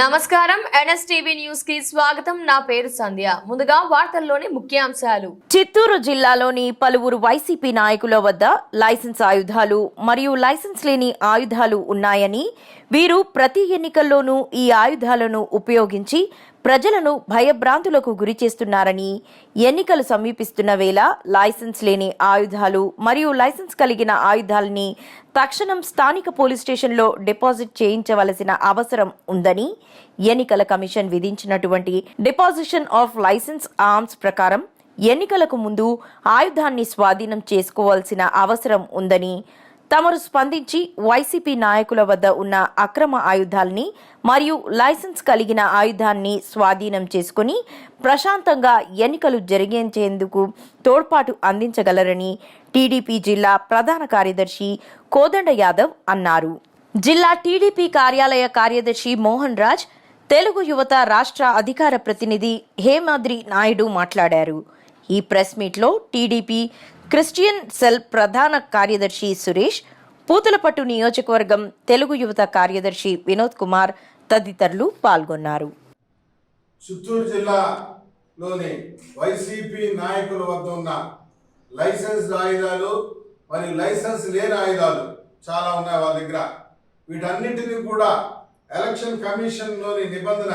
నమస్కారం. ఎన్ఎస్టీవీ న్యూస్కి స్వాగతం. నా పేరు సంధ్య. ముందుగా వార్తల్లోని ముఖ్యాంశాలు. చిత్తూరు జిల్లాలోని పలువురు వైసీపీ నాయకుల వద్ద లైసెన్స్ ఆయుధాలు మరియు లైసెన్స్ లేని ఆయుధాలు ఉన్నాయని వీరు ప్రతి ఎన్నికల్లోనూ ఈ ఆయుధాలను ఉపయోగించి ప్రజలను భయభ్రాంతులకు గురి చేస్తున్నారని ఎన్నికలు సమీపిస్తున్న వేళ లైసెన్స్ లేని ఆయుధాలు మరియు లైసెన్స్ కలిగిన ఆయుధాలని తక్షణం స్థానిక పోలీస్ స్టేషన్లో డిపాజిట్ చేయించవలసిన అవసరం ఉందని ఎన్నికల కమిషన్ విధించినటువంటి డిపాజిషన్ ఆఫ్ లైసెన్స్ ఆర్మ్స్ ప్రకారం ఎన్నికలకు ముందు ఆయుధాన్ని స్వాధీనం చేసుకోవాల్సిన అవసరం ఉందని తమరు స్పందించి వైసీపీ నాయకుల వద్ద ఉన్న అక్రమ ఆయుధాల్ని మరియు లైసెన్స్ కలిగిన ఆయుధాన్ని స్వాధీనం చేసుకుని ప్రశాంతంగా ఎన్నికలు జరిగించేందుకు తోడ్పాటు అందించగలరని టీడీపీ జిల్లా ప్రధాన కార్యదర్శి కోదండ యాదవ్ అన్నారు. జిల్లా టీడీపీ కార్యాలయ కార్యదర్శి మోహన్ రాజ్ తెలుగు యువత రాష్ట్ర అధికార ప్రతినిధి హేమాద్రి నాయుడు మాట్లాడారు. ఈ ప్రెస్ మీట్లో టీడీపీ క్రిస్టియన్ సెల్ ప్రధాన కార్యదర్శి సురేష్ పూతలపట్టు నియోజకవర్గం తెలుగు యువత కార్యదర్శి వినోద్ కుమార్ తదితరులు పాల్గొన్నారు. చిత్తూరు జిల్లాలోని వైసీపీ నాయకుల వద్ద ఉన్న లైసెన్స్ ఆయుధాలు మరియు లైసెన్స్ లేని ఆయుధాలు చాలా ఉన్నాయి వాళ్ళ దగ్గర. వీటన్నిటిని కూడా ఎలక్షన్ కమిషన్లోని నిబంధన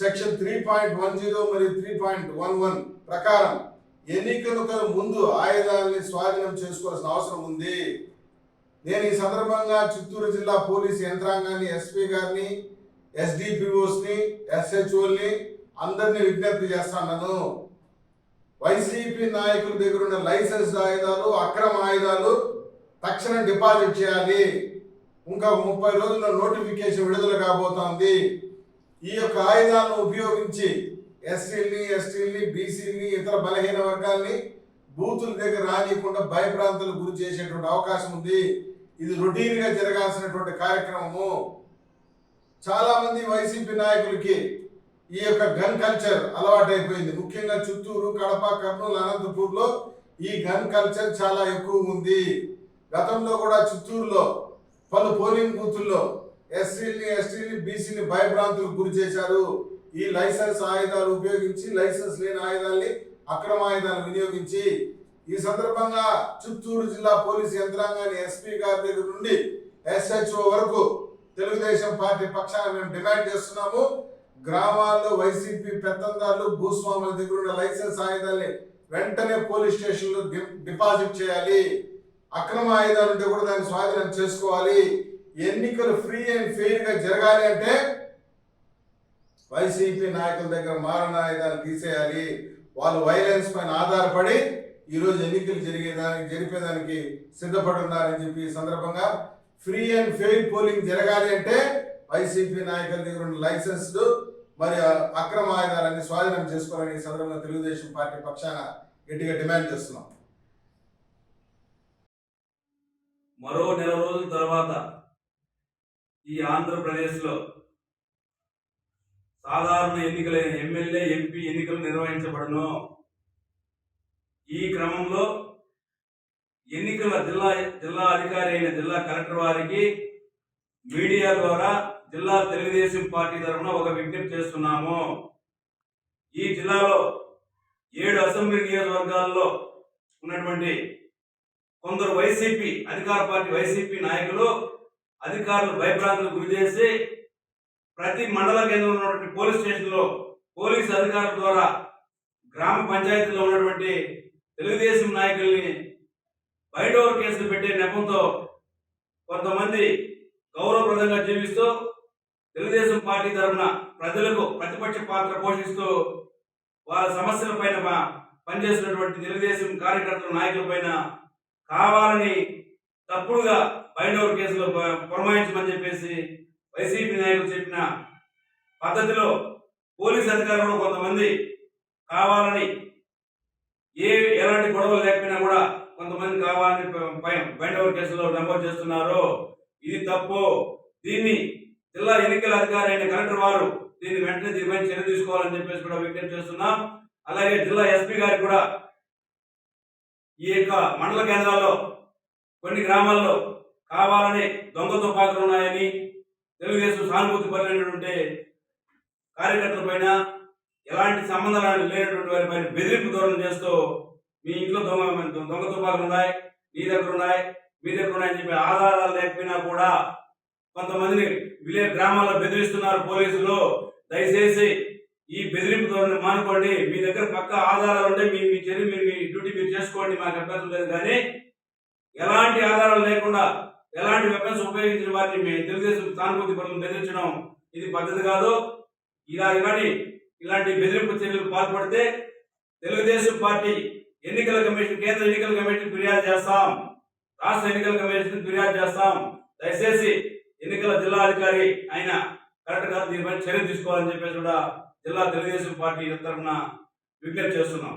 section three point one zero మరియు త్రీ పాయింట్ వన్ వన్ ప్రకారం ఎన్నికలకు ముందు ఆయుధాలని స్వాధీనం చేసుకోవాల్సిన అవసరం ఉంది. నేను ఈ సందర్భంగా చిత్తూరు జిల్లా పోలీస్ యంత్రాంగాన్ని ఎస్పీ గారిని ఎస్డిపిఓస్ని ఎస్హెచ్ఓల్ని అందరినీ విజ్ఞప్తి చేస్తున్నాను. వైసీపీ నాయకుల దగ్గర ఉన్న లైసెన్స్ ఆయుధాలు అక్రమ ఆయుధాలు తక్షణం డిపాజిట్ చేయాలి. ఇంకా ముప్పై రోజుల్లో నోటిఫికేషన్ విడుదల కాబోతోంది. ఈ యొక్క ఆయుధాలను ఉపయోగించి ఎస్సీల్ని ఎస్టీల్ని బీసీల్ని ఇతర బలహీన వర్గాల్ని బూతుల దగ్గర రానియకుండా భయభ్రాంతులకు గురి చేసేటువంటి అవకాశం ఉంది. ఇది రొటీన్గా జరగాల్సినటువంటి కార్యక్రమము. చాలా మంది వైసీపీ నాయకులకి ఈ యొక్క గన్ కల్చర్ అలవాటైపోయింది. ముఖ్యంగా చిత్తూరు కడప కర్నూలు అనంతపూర్లో ఈ గన్ కల్చర్ చాలా ఎక్కువ ఉంది. గతంలో కూడా చిత్తూరులో పలు పోలింగ్ బూతుల్లో ఎస్సీని ఎస్టీని బీసీని భయభ్రాంతులకు గురి చేశారు. ఈ లైసెన్స్ ఆయుధాలు ఉపయోగించి లైసెన్స్ లేని ఆయుధాల్ని అక్రమ ఆయుధాలు వినియోగించి ఈ సందర్భంగా చిత్తూరు జిల్లా పోలీసు యంత్రాంగాన్ని ఎస్పీ గారి దగ్గర నుండి ఎస్హెచ్ఓ వరకు తెలుగుదేశం పార్టీ పక్షాన మేము డిమాండ్ చేస్తున్నాము. గ్రామాల్లో వైసీపీ పెత్తందారులు భూస్వాముల దగ్గర ఉన్న లైసెన్స్ ఆయుధాల్ని వెంటనే పోలీస్ స్టేషన్లో డిపాజిట్ చేయాలి. అక్రమ ఆయుధాలు ఉంటే కూడా దాన్ని స్వాధీనం చేసుకోవాలి. ఎన్నికలు ఫ్రీ అండ్ ఫెయిర్గా జరగాలి అంటే వైసీపీ నాయకుల దగ్గర మారణ ఆయుధాలు తీసేయాలి. వాళ్ళు వైలెన్స్ పైన ఆధారపడి ఈరోజు ఎన్నికలు జరిగేదానికి జరిపేదానికి సిద్ధపడున్నారని చెప్పి ఈ సందర్భంగా ఫ్రీ అండ్ ఫెయిర్ పోలింగ్ జరగాలి అంటే వైసీపీ నాయకుల దగ్గర ఉన్న లైసెన్స్ మరి అక్రమ ఆయుధాలన్నీ స్వాధీనం చేసుకోవాలని ఈ సందర్భంగా తెలుగుదేశం పార్టీ పక్షాన గట్టిగా డిమాండ్ చేస్తున్నాం. మరో నెల రోజుల తర్వాత ఈ ఆంధ్రప్రదేశ్లో సాధారణ ఎన్నికలైన ఎమ్మెల్యే ఎంపీ ఎన్నికలు నిర్వహించబడను. ఈ క్రమంలో ఎన్నికల జిల్లా జిల్లా అధికారి అయిన జిల్లా కలెక్టర్ వారికి మీడియా ద్వారా జిల్లా తెలుగుదేశం పార్టీ తరఫున ఒక విజ్ఞప్తి చేస్తున్నాము. ఈ జిల్లాలో ఏడు అసెంబ్లీ నియోజకవర్గాల్లో ఉన్నటువంటి కొందరు వైసీపీ అధికార పార్టీ వైసీపీ నాయకులు అధికారులు భయభ్రాంతులకు గురి చేసి ప్రతి మండల కేంద్రంలో ఉన్నటువంటి పోలీస్ స్టేషన్లో పోలీస్ అధికారుల ద్వారా గ్రామ పంచాయతీలో ఉన్నటువంటి తెలుగుదేశం నాయకుల్ని బయట ఓవర్ కేసులు పెట్టే నెపంతో కొంతమంది గౌరవప్రదంగా జీవిస్తూ తెలుగుదేశం పార్టీ తరఫున ప్రజలకు ప్రతిపక్ష పాత్ర పోషిస్తూ వాళ్ళ సమస్యల పైన పనిచేస్తున్నటువంటి తెలుగుదేశం కార్యకర్తల నాయకుల పైన కావాలని తప్పుడుగా బైండోవర్ కేసులో పురమాయించమని చెప్పేసి వైసీపీ నాయకులు చెప్పిన పద్ధతిలో పోలీస్ అధికారులు కొంతమంది కావాలని ఏ ఎలాంటి గొడవలు లేకపోయినా కూడా కొంతమంది కావాలని బయట కేసులో నమోదు చేస్తున్నారు ఇది తప్పు దీన్ని జిల్లా ఎన్నికల అధికారి అయిన కలెక్టర్ వారు దీన్ని వెంటనే దీనిపై చర్య తీసుకోవాలని చెప్పేసి కూడా విజ్ఞప్తి చేస్తున్నాం. అలాగే జిల్లా ఎస్పీ గారు కూడా ఈ యొక్క మండల కేంద్రాల్లో కొన్ని గ్రామాల్లో కావాలని దొంగ తుపాకులు ఉన్నాయని తెలుగుదేశం సానుభూతి పరులైనటువంటి కార్యకర్తల పైన ఎలాంటి సంబంధాలు లేనటువంటి వారి పైన బెదిరింపు ధోరణి చేస్తూ మీ ఇంట్లో దొంగ దొంగ తుపాకులు ఉన్నాయి నీ దగ్గర ఉన్నాయి మీ దగ్గర ఉన్నాయని చెప్పి ఆధారాలు లేకపోయినా కూడా కొంతమందిని విలే గ్రామాల్లో బెదిరిస్తున్నారు పోలీసులు. దయచేసి ఈ బెదిరింపు ధోరణి మానుకోండి. మీ దగ్గర పక్క ఆధారాలు ఉంటే మీ మీ చర్య మీరు మీ డ్యూటీ మీరు చేసుకోండి. మాకు అభ్యంతరం లేదు. కానీ ఎలాంటి ఆధారాలు లేకుండా ఎలాంటి వెపన్స్ ఉపయోగించిన వారిని మీ తెలుగుదేశం సానుభూతి పనులు బెదిరించడం ఇది పద్ధతి కాదు. ఇలా కానీ ఇలాంటి బెదిరింపు చర్యలు పాల్పడితే తెలుగుదేశం పార్టీ ఎన్నికల కమిషన్ కేంద్ర ఎన్నికల కమిషన్ ఫిర్యాదు చేస్తాం. రాష్ట్ర ఎన్నికల కమిషన్ ఫిర్యాదు చేస్తాం. దయచేసి ఎన్నికల జిల్లా అధికారి అయిన కరెక్ట్ గారు దీనిపై చర్య తీసుకోవాలని చెప్పేసి కూడా జిల్లా తెలుగుదేశం పార్టీ తరఫున విజ్ఞప్తి చేస్తున్నాం.